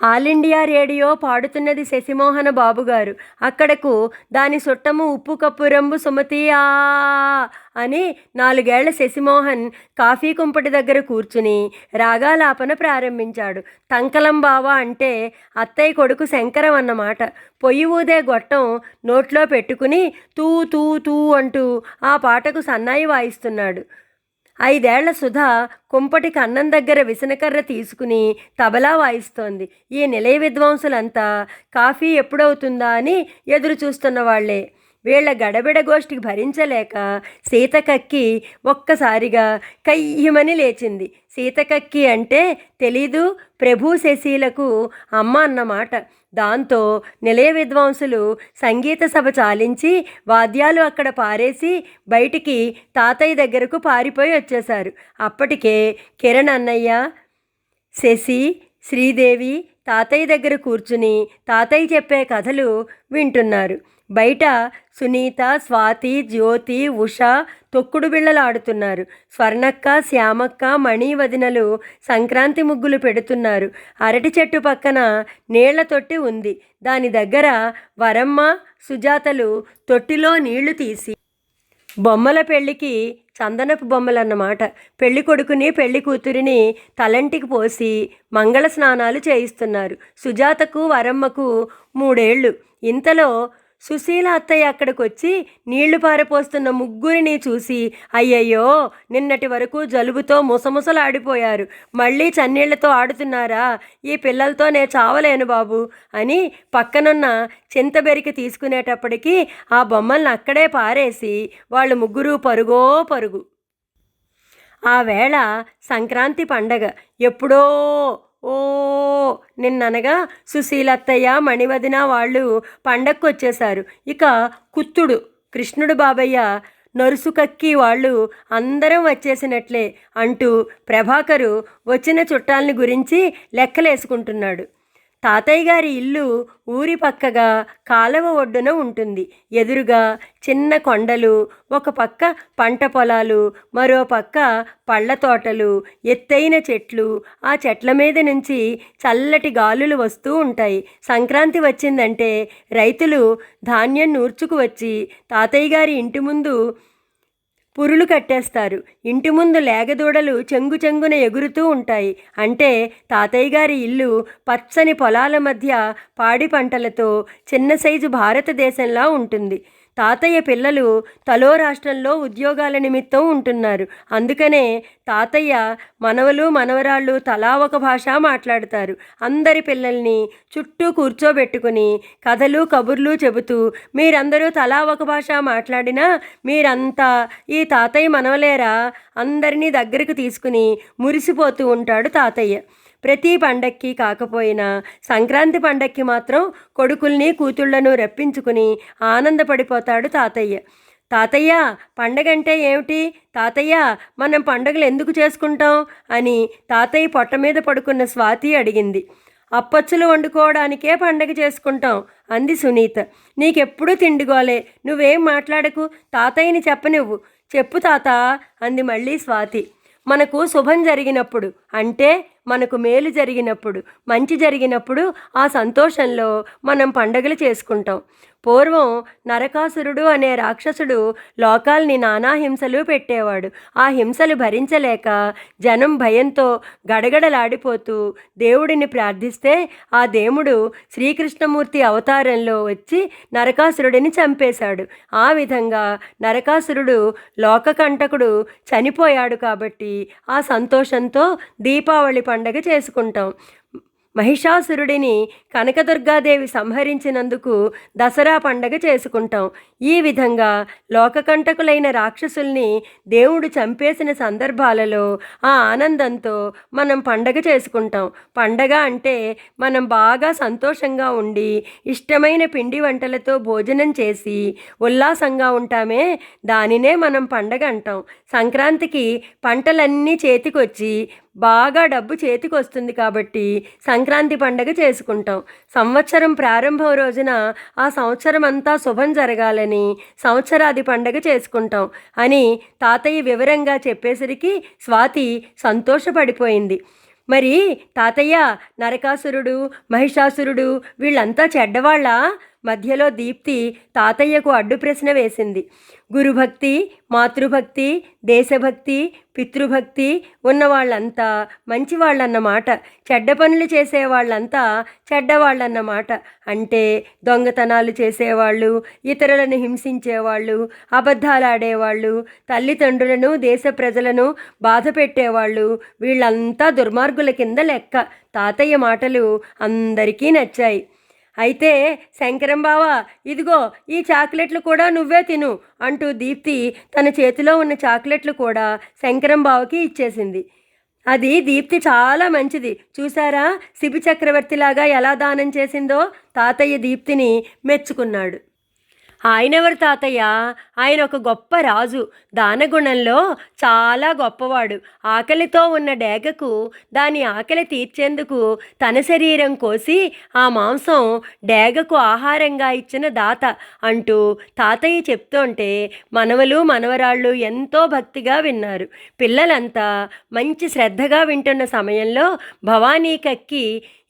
All India Radio పాడుతున్నది శశిమోహన బాబు గారు. అక్కడకు దాని సుట్టము ఉప్పు కప్పు రంబు సుమతి ఆ అని నాలుగేళ్ళ శశిమోహన్ కాఫీ కుంపటి దగ్గర కూర్చుని రాగాలాపన ప్రారంభించాడు. తంకలం బావ అంటే అత్తయ్య కొడుకు శంకరం అన్నమాట. పొయ్యి ఊదే గొట్టం నోట్లో పెట్టుకుని తూ తూ తూ అంటూ ఆ పాటకు సన్నాయి వాయిస్తున్నాడు. ఐదేళ్ళ సుధా కుంపటికి అన్నం దగ్గర విసనకర్ర తీసుకుని తబలా వాయిస్తోంది. ఈ నిలయ విద్వాంసులంతా కాఫీ ఎప్పుడవుతుందా? అని ఎదురు చూస్తున్న వాళ్ళే. వీళ్ళ గడబిడ గోష్ఠికి భరించలేక సీతకక్కి ఒక్కసారిగా కయ్యమని లేచింది. సీతకక్కి అంటే తెలీదు ప్రభు శశీలకు అమ్మ అన్నమాట. దాంతో నిలయ విద్వాంసులు సంగీత సభ చాలించి వాద్యాలు అక్కడ పారేసి బయటికి తాతయ్య దగ్గరకు పారిపోయి వచ్చేశారు. అప్పటికే కిరణ్ అన్నయ్య శశి శ్రీదేవి తాతయ్య దగ్గర కూర్చుని తాతయ్య చెప్పే కథలు వింటున్నారు. బయట సునీత స్వాతి జ్యోతి ఉష తొక్కుడు బిళ్ళలు ఆడుతున్నారు స్వర్ణక్క శ్యామక్క మణి వదినలు సంక్రాంతి ముగ్గులు పెడుతున్నారు. అరటి చెట్టు పక్కన నీళ్ళ తొట్టి ఉంది. దాని దగ్గర వరమ్మ సుజాతలు తొట్టిలో నీళ్ళు తీసి. బొమ్మల పెళ్ళికి చందనపు బొమ్మలన్నమాట. పెళ్ళి కొడుకుని పెళ్ళి కూతురిని తలంటికి పోసి మంగళ స్నానాలు చేయిస్తున్నారు. సుజాతకు వరమ్మకు మూడేళ్ళు ఇంతలో సుశీల అత్తయ్య అక్కడికి వచ్చి నీళ్ళు పారపోస్తున్న ముగ్గురిని చూసి అయ్యయ్యో నిన్నటి వరకు జలుబుతో ముసముసలాడిపోయారు. మళ్ళీ చన్నీళ్ళతో ఆడుతున్నారా? ఈ పిల్లలతో నే చావలేను బాబు అని పక్కనున్న చింతబెరికి తీసుకునేటప్పటికీ ఆ బొమ్మల్ని అక్కడే పారేసి వాళ్ళు ముగ్గురు పరుగో పరుగు. ఆ వేళ సంక్రాంతి పండగ. ఎప్పుడో ఓ నిన్ననగా సుశీలత్తయ్య మణివదిన వాళ్ళు పండక్కు వచ్చేశారు ఇక కుత్తుడు కృష్ణుడు బాబయ్య నరుసు కక్కి వాళ్ళు అందరం వచ్చేసినట్లే అంటూ ప్రభాకరు వచ్చిన చుట్టాలని గురించి లెక్కలేసుకుంటున్నాడు. తాతయ్య గారి ఇల్లు ఊరి పక్కగా కాలవ ఒడ్డున ఉంటుంది. ఎదురుగా చిన్న కొండలు ఒక పక్క పంట పొలాలు మరో పక్క పళ్ళ తోటలు ఎత్తైన చెట్లు. ఆ చెట్ల మీద నుంచి చల్లటి గాలులు వస్తూ ఉంటాయి. సంక్రాంతి వచ్చిందంటే రైతులు ధాన్యం నూర్చుకు వచ్చి తాతయ్య గారి ఇంటి ముందు పురులు కట్టేస్తారు. ఇంటి ముందు లేగదూడలు చెంగు చెంగున ఎగురుతూ ఉంటాయి. అంటే తాతయ్య గారి ఇల్లు పచ్చని పొలాల మధ్య పాడి పంటలతో చిన్న సైజు భారతదేశంలా ఉంటుంది. తాతయ్య పిల్లలు తలో రాష్ట్రంలో ఉద్యోగాల నిమిత్తం ఉంటున్నారు. అందుకనే తాతయ్య మనవలు మనవరాళ్ళు తలా ఒక భాష మాట్లాడతారు. అందరి పిల్లల్ని చుట్టూ కూర్చోబెట్టుకుని కథలు కబుర్లు చెబుతూ మీరందరూ తలా ఒక భాష మాట్లాడినా మీరంతా ఈ తాతయ్య మనవలేరా? అందరినీ దగ్గరకు తీసుకుని మురిసిపోతూ ఉంటాడు తాతయ్య. ప్రతి పండక్కి కాకపోయినా సంక్రాంతి పండక్కి మాత్రం కొడుకుల్ని కూతుళ్ళను రప్పించుకుని ఆనందపడిపోతాడు తాతయ్య. తాతయ్య పండగంటే ఏమిటి? తాతయ్య మనం పండగలు ఎందుకు చేసుకుంటాం? అని తాతయ్య పొట్ట మీద పడుకున్న స్వాతి అడిగింది. అప్పచ్చులు వండుకోవడానికే పండగ చేసుకుంటాం అంది సునీత. నీకెప్పుడూ తిండిగోలే నువ్వేం మాట్లాడకు తాతయ్యని చెప్పనివ్వు. చెప్పు తాత అంది మళ్ళీ స్వాతి. మనకు శుభం జరిగినప్పుడు అంటే మనకు మేలు జరిగినప్పుడు మంచి జరిగినప్పుడు ఆ సంతోషంలో మనం పండగలు చేసుకుంటాం. పూర్వం నరకాసురుడు అనే రాక్షసుడు లోకాల్ని నానా హింసలు పెట్టేవాడు. ఆ హింసలు భరించలేక జనం భయంతో గడగడలాడిపోతూ దేవుడిని ప్రార్థిస్తే ఆ దేవుడు శ్రీకృష్ణమూర్తి అవతారంలో వచ్చి నరకాసురుడిని చంపేశాడు. ఆ విధంగా నరకాసురుడు లోకకంటకుడు చనిపోయాడు కాబట్టి ఆ సంతోషంతో దీపావళి పండగ చేసుకుంటాం. మహిషాసురుడిని కనకదుర్గాదేవి సంహరించినందుకు దసరా పండగ చేసుకుంటాం. ఈ విధంగా లోకకంటకులైన రాక్షసుల్ని దేవుడు చంపేసిన సందర్భాలలో ఆ ఆనందంతో మనం పండగ చేసుకుంటాం. పండగ అంటే మనం బాగా సంతోషంగా ఉండి ఇష్టమైన పిండి వంటలతో భోజనం చేసి ఉల్లాసంగా ఉంటామే. దానినే మనం పండగ అంటాం. సంక్రాంతికి పంటలన్నీ చేతికొచ్చి బాగా డబ్బు చేతికి వస్తుంది కాబట్టి సంక్రాంతి పండగ చేసుకుంటాం. సంవత్సరం ప్రారంభం రోజున ఆ సంవత్సరం అంతా శుభం జరగాలని సంవత్సరాది పండగ చేసుకుంటాం అని తాతయ్య వివరంగా చెప్పేసరికి స్వాతి సంతోషపడిపోయింది. మరి తాతయ్య నరకాసురుడు మహిషాసురుడు వీళ్ళంతా చెడ్డవాళ్ళ? మధ్యలో దీప్తి తాతయ్యకు అడ్డు ప్రశ్న వేసింది. గురుభక్తి మాతృభక్తి దేశభక్తి పితృభక్తి ఉన్నవాళ్ళంతా మంచివాళ్ళన్నమాట. చెడ్డ పనులు చేసేవాళ్ళంతా చెడ్డవాళ్ళన్నమాట. అంటే దొంగతనాలు చేసేవాళ్ళు ఇతరులను హింసించేవాళ్ళు అబద్ధాలాడేవాళ్ళు తల్లిదండ్రులను దేశ ప్రజలను బాధ పెట్టేవాళ్ళు వీళ్ళంతా దుర్మార్గుల కింద లెక్క. తాతయ్య మాటలు అందరికీ నచ్చాయి. అయితే శంకరం బావ ఇదిగో ఈ చాక్లెట్లు కూడా నువ్వే తిను అంటూ దీప్తి తన చేతిలో ఉన్న చాక్లెట్లు కూడా శంకరం బావకి ఇచ్చేసింది. అది దీప్తి చాలా మంచిది. చూసారా శిబి చక్రవర్తిలాగా ఎలా దానం చేసిందో తాతయ్య దీప్తిని మెచ్చుకున్నాడు. ఆయనెవరు తాతయ్య? ఆయన ఒక గొప్ప రాజు. దానగుణంలో చాలా గొప్పవాడు. ఆకలితో ఉన్న డేగకు దాని ఆకలి తీర్చేందుకు తన శరీరం కోసి ఆ మాంసం డేగకు ఆహారంగా ఇచ్చిన దాత అంటూ తాతయ్య చెప్తుంటే మనవలు మనవరాళ్ళు ఎంతో భక్తిగా విన్నారు. పిల్లలంతా మంచి శ్రద్ధగా వింటున్న సమయంలో భవానీ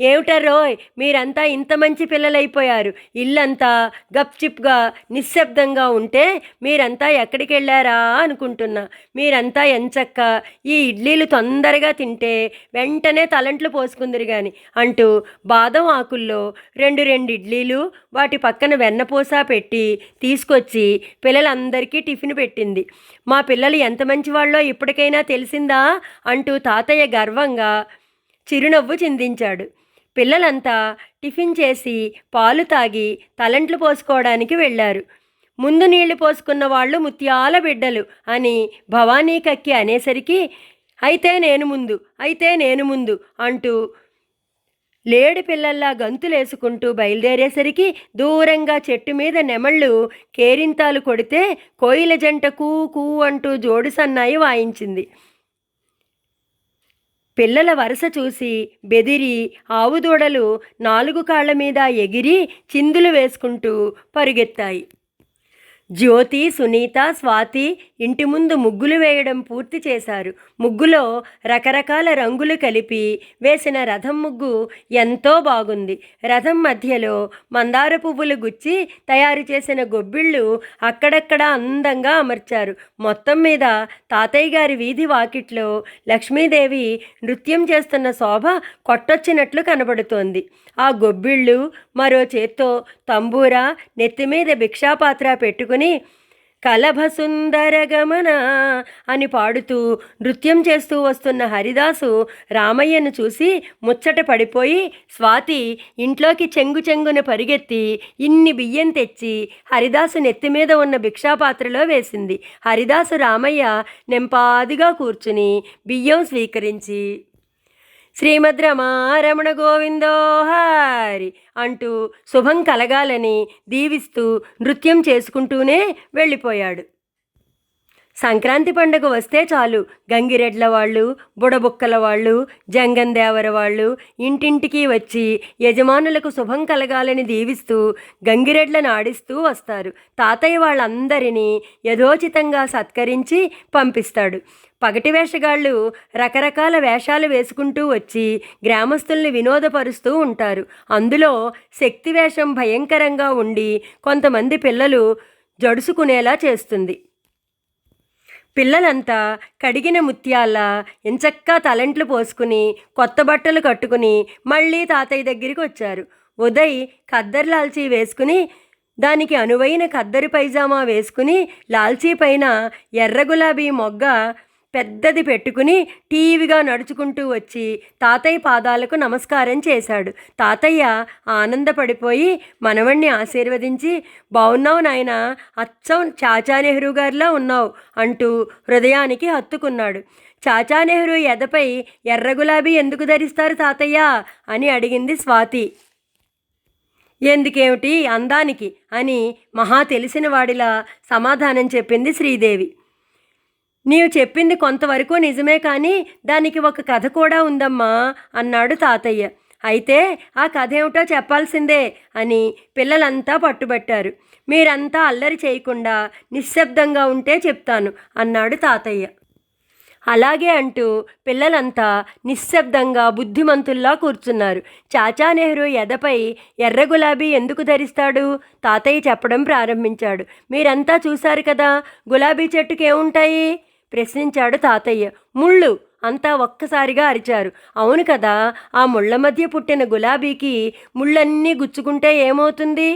కక్కి ఏమిటరోయ్ మీరంతా ఇంత మంచి పిల్లలైపోయారు. ఇల్లంతా గప్చిప్గా నిశ్శబ్దంగా ఉంటే మీరంతా ఎక్కడికి వెళ్ళారా అనుకుంటున్నా. మీరంతా ఎంచక్క ఈ ఇడ్లీలు తొందరగా తింటే వెంటనే తలంట్లు పోసుకుందరు గాని. అంటూ బాదం ఆకుల్లో రెండు రెండు ఇడ్లీలు వాటి పక్కన వెన్నపూస పెట్టి తీసుకొచ్చి పిల్లలందరికీ టిఫిన్ పెట్టింది. మా పిల్లలు ఎంత మంచి వాళ్ళో ఇప్పటికైనా తెలిసిందా? అంటూ తాతయ్య గర్వంగా చిరునవ్వు చిందించాడు. పిల్లలంతా టిఫిన్ చేసి పాలు తాగి తలంట్లు పోసుకోవడానికి వెళ్ళారు. ముందు నీళ్ళు పోసుకున్న వాళ్ళు ముత్యాల బిడ్డలు అని భవానీ కక్కి అనేసరికి అయితే నేను ముందు అయితే నేను ముందు అంటూ లేడి పిల్లల్లా గంతులేసుకుంటూ బయలుదేరేసరికి దూరంగా చెట్టు మీద నెమళ్ళు కేరింతాలు కొడితే కోయిల జంట కూ కూ అంటూ జోడు సన్నాయి వాయించింది. పిల్లల వరుస చూసి బెదిరి ఆవుదూడలు నాలుగు కాళ్ళ మీద ఎగిరి చిందులు వేసుకుంటూ పరుగెత్తాయి. జ్యోతి సునీత స్వాతి ఇంటి ముందు ముగ్గులు వేయడం పూర్తి చేశారు. ముగ్గులో రకరకాల రంగులు కలిపి వేసిన రథం ముగ్గు ఎంతో బాగుంది. రథం మధ్యలో మందార పువ్వులు గుచ్చి తయారు చేసిన గొబ్బిళ్ళు అక్కడక్కడ అందంగా అమర్చారు. మొత్తం మీద తాతయ్య గారి వీధి వాకిట్లో లక్ష్మీదేవి నృత్యం చేస్తున్న శోభ కొట్టొచ్చినట్లు కనబడుతోంది. ఆ గొబ్బిళ్ళు మరో చేత్తో తంబూరా నెత్తిమీద భిక్షాపాత్ర పెట్టుకుని కలభసుందర గమన అని పాడుతూ నృత్యం చేస్తూ వస్తున్న హరిదాసు రామయ్యను చూసి ముచ్చట పడిపోయి స్వాతి ఇంట్లోకి చెంగు చెంగున పరిగెత్తి ఇన్ని బియ్యం తెచ్చి హరిదాసు నెత్తి మీద ఉన్న భిక్షాపాత్రలో వేసింది. హరిదాసు రామయ్య నెంపాదిగా కూర్చుని బియ్యం స్వీకరించి శ్రీమద్ రమారమణ గోవిందో హారి అంటూ శుభం కలగాలని దీవిస్తూ నృత్యం చేసుకుంటూనే వెళ్ళిపోయాడు. సంక్రాంతి పండుగ వస్తే చాలు. గంగిరెడ్ల వాళ్ళు బుడబుక్కల వాళ్ళు జంగందేవర వాళ్ళు ఇంటింటికి వచ్చి యజమానులకు శుభం కలగాలని దీవిస్తూ గంగిరెడ్లను ఆడిస్తూ వస్తారు. తాతయ్య వాళ్ళందరినీ యథోచితంగా సత్కరించి పంపిస్తాడు. పగటి వేషగాళ్ళు రకరకాల వేషాలు వేసుకుంటూ వచ్చి గ్రామస్తుల్ని వినోదపరుస్తూ ఉంటారు. అందులో శక్తి వేషం భయంకరంగా ఉండి కొంతమంది పిల్లలు జడుసుకునేలా చేస్తుంది. పిల్లలంతా కడిగిన ముత్యాల ఎంచక్కా తలంట్లు పోసుకుని కొత్త బట్టలు కట్టుకుని మళ్ళీ తాతయ్య దగ్గరికి వచ్చారు. ఉదయ్ ఖద్దరు లాల్చీ వేసుకుని దానికి అనువైన ఖద్దరి పైజామా వేసుకుని లాల్చీ పైన ఎర్ర గులాబీ మొగ్గ పెద్దది పెట్టుకుని టీవీగా నడుచుకుంటూ వచ్చి తాతయ్య పాదాలకు నమస్కారం చేశాడు. తాతయ్య ఆనందపడిపోయి మనవణ్ణి ఆశీర్వదించి బాగున్నావు నాయన అచ్చం చాచా నెహ్రూ గారిలా ఉన్నావు అంటూ హృదయానికి హత్తుకున్నాడు. చాచా నెహ్రూ ఎదపై ఎర్ర గులాబీ ఎందుకు ధరిస్తారు తాతయ్య? అని అడిగింది స్వాతి. ఎందుకేమిటి అందానికి? అని మహా తెలిసిన వాడిలా సమాధానం చెప్పింది శ్రీదేవి. నీవు చెప్పింది కొంతవరకు నిజమే కానీ దానికి ఒక కథ కూడా ఉందమ్మా అన్నాడు తాతయ్య. అయితే ఆ కథ ఏమిటో చెప్పాల్సిందే అని పిల్లలంతా పట్టుబట్టారు. మీరంతా అల్లరి చేయకుండా నిశ్శబ్దంగా ఉంటే చెప్తాను అన్నాడు తాతయ్య. అలాగే అంటూ పిల్లలంతా నిశ్శబ్దంగా బుద్ధిమంతుల్లా కూర్చున్నారు. చాచా నెహ్రూ ఎదపై ఎర్ర గులాబీ ఎందుకు ధరిస్తాడు? తాతయ్య చెప్పడం ప్రారంభించాడు. మీరంతా చూశారు కదా గులాబీ చెట్టుకి ఏముంటాయి ప్రశ్నించాడు తాతయ్య. ముళ్ళు! అంతా ఒక్కసారిగా అరిచారు. అవును కదా ఆ ముళ్ళ మధ్య పుట్టిన గులాబీకి ముళ్ళన్నీ గుచ్చుకుంటే ఏమవుతుంది?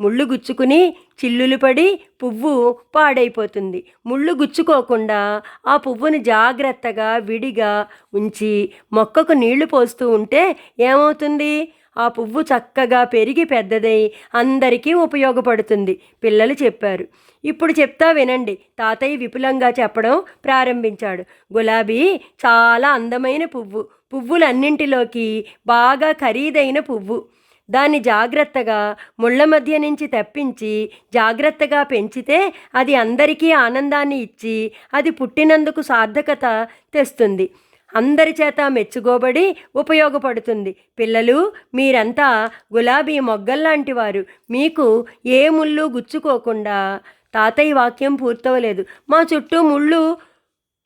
ముళ్ళు గుచ్చుకుని చిల్లులు పడి పువ్వు పాడైపోతుంది. ముళ్ళు గుచ్చుకోకుండా ఆ పువ్వును జాగ్రత్తగా విడిగా ఉంచి మొక్కకు నీళ్ళు పోస్తూ ఉంటే ఏమవుతుంది? ఆ పువ్వు చక్కగా పెరిగి పెద్దదై అందరికీ ఉపయోగపడుతుంది పిల్లలు చెప్పారు. ఇప్పుడు చెప్తా వినండి తాతయ్య విపులంగా చెప్పడం ప్రారంభించాడు. గులాబీ చాలా అందమైన పువ్వు పువ్వులన్నింటిలోకి బాగా ఖరీదైన పువ్వు. దాన్ని జాగ్రత్తగా ముళ్ళ మధ్య నుంచి తప్పించి జాగ్రత్తగా పెంచితే అది అందరికీ ఆనందాన్ని ఇచ్చి అది పుట్టినందుకు సార్థకత తెస్తుంది. అందరి చేత మెచ్చుకోబడి ఉపయోగపడుతుంది. పిల్లలు మీరంతా గులాబీ మొగ్గల్లాంటి వారు. మీకు ఏ ముళ్ళు గుచ్చుకోకుండా తాతయ్య వాక్యం పూర్తవలేదు. మా చుట్టూ ముళ్ళు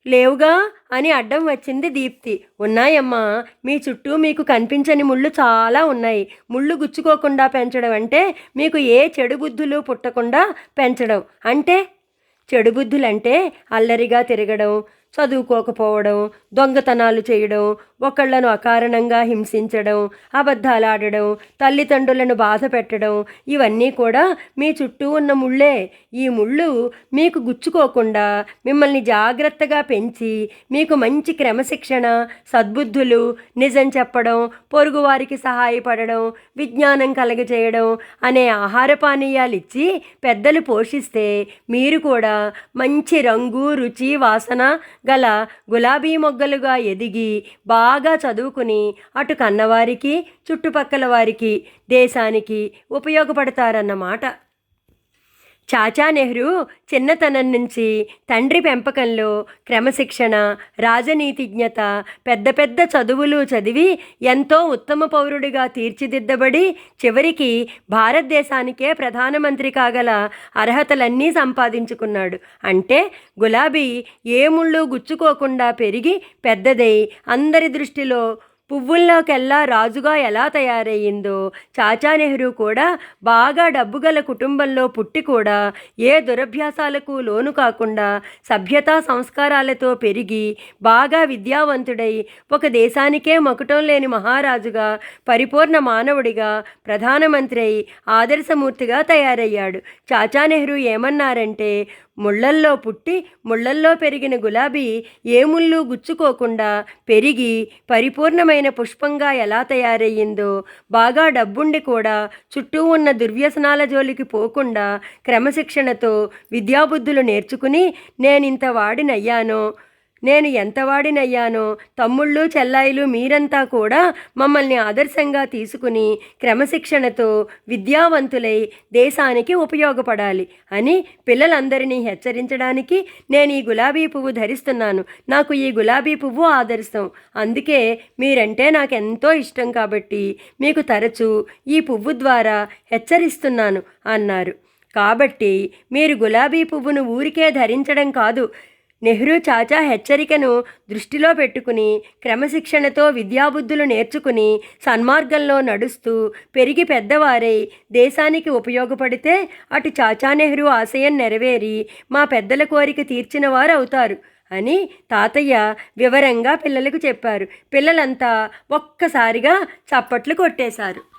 లేవుగా అని అడ్డం వచ్చింది దీప్తి. ఉన్నాయమ్మా మీ చుట్టూ మీకు కనిపించని ముళ్ళు చాలా ఉన్నాయి. ముళ్ళు గుచ్చుకోకుండా పెంచడం అంటే మీకు ఏ చెడు బుద్ధులు పుట్టకుండా పెంచడం. అంటే చెడు బుద్ధులంటే అల్లరిగా తిరగడం చదువుకోకపోవడం దొంగతనాలు చేయడం ఒకళ్ళను అకారణంగా హింసించడం అబద్ధాలాడడం తల్లిదండ్రులను బాధ పెట్టడం ఇవన్నీ కూడా మీ చుట్టూ ఉన్న ముళ్ళే. ఈ ముళ్ళు మీకు గుచ్చుకోకుండా మిమ్మల్ని జాగ్రత్తగా పెంచి మీకు మంచి క్రమశిక్షణ సద్బుద్ధులు నిజం చెప్పడం పొరుగువారికి సహాయపడడం విజ్ఞానం కలగజేయడం అనే ఆహార పానీయాలు ఇచ్చి పెద్దలు పోషిస్తే మీరు కూడా మంచి రంగు రుచి వాసన గల గులాబీ మొగ్గ మొగ్గలుగా ఎదిగి బాగా చదువుకుని అటు కన్నవారికి చుట్టుపక్కల వారికి దేశానికి ఉపయోగపడతారన్నమాట. చాచా నెహ్రూ చిన్నతనం నుంచి తండ్రి పెంపకంలో క్రమశిక్షణ రాజనీతిజ్ఞత పెద్ద పెద్ద చదువులు చదివి ఎంతో ఉత్తమ పౌరుడిగా తీర్చిదిద్దబడి చివరికి భారతదేశానికే ప్రధానమంత్రి కాగల అర్హతలన్నీ సంపాదించుకున్నాడు. అంటే గులాబీ ఏ ముళ్ళు గుచ్చుకోకుండా పెరిగి పెద్దదై అందరి దృష్టిలో పువ్వుల్లోకెల్లా రాజుగా ఎలా తయారయ్యిందో చాచా నెహ్రూ కూడా బాగా డబ్బుగల కుటుంబంలో పుట్టి కూడా ఏ దురభ్యాసాలకు లోను కాకుండా సభ్యతా సంస్కారాలతో పెరిగి బాగా విద్యావంతుడై ఒక దేశానికే మకుటం లేని మహారాజుగా పరిపూర్ణ మానవుడిగా ప్రధానమంత్రి అయి ఆదర్శమూర్తిగా తయారయ్యాడు. చాచా నెహ్రూ ఏమన్నారంటే ముళ్ళల్లో పుట్టి ముళ్ళల్లో పెరిగిన గులాబీ ఏ ముళ్ళు గుచ్చుకోకుండా పెరిగి పరిపూర్ణమైన పుష్పంగా ఎలా తయారయ్యిందో బాగా డబ్బుండి కూడా చుట్టూ ఉన్న దుర్వ్యసనాల జోలికి పోకుండా క్రమశిక్షణతో విద్యాబుద్ధులు నేర్చుకుని నేనింత వాడినయ్యానో నేను ఎంతవాడినయ్యానో తమ్ముళ్ళు చెల్లాయిలు మీరంతా కూడా మమ్మల్ని ఆదర్శంగా తీసుకుని క్రమశిక్షణతో విద్యావంతులై దేశానికి ఉపయోగపడాలి అని పిల్లలందరినీ హెచ్చరించడానికి నేను ఈ గులాబీ పువ్వు ధరిస్తున్నాను. నాకు ఈ గులాబీ పువ్వు ఆదర్శం. అందుకే మీరంటే నాకు ఎంతో ఇష్టం కాబట్టి మీకు తరచూ ఈ పువ్వు ద్వారా హెచ్చరిస్తున్నాను అన్నారు. కాబట్టి మీరు గులాబీ పువ్వును ఊరికే ధరించడం కాదు నెహ్రూ చాచా హెచ్చరికను దృష్టిలో పెట్టుకుని క్రమశిక్షణతో విద్యాబుద్ధులు నేర్చుకుని సన్మార్గంలో నడుస్తూ పెరిగి పెద్దవారై దేశానికి ఉపయోగపడితే అటు చాచా నెహ్రూ ఆశయం నెరవేరి మా పెద్దల కోరిక తీర్చిన వారు అవుతారు అని తాతయ్య వివరంగా పిల్లలకు చెప్పారు. పిల్లలంతా ఒక్కసారిగా చప్పట్లు కొట్టేశారు.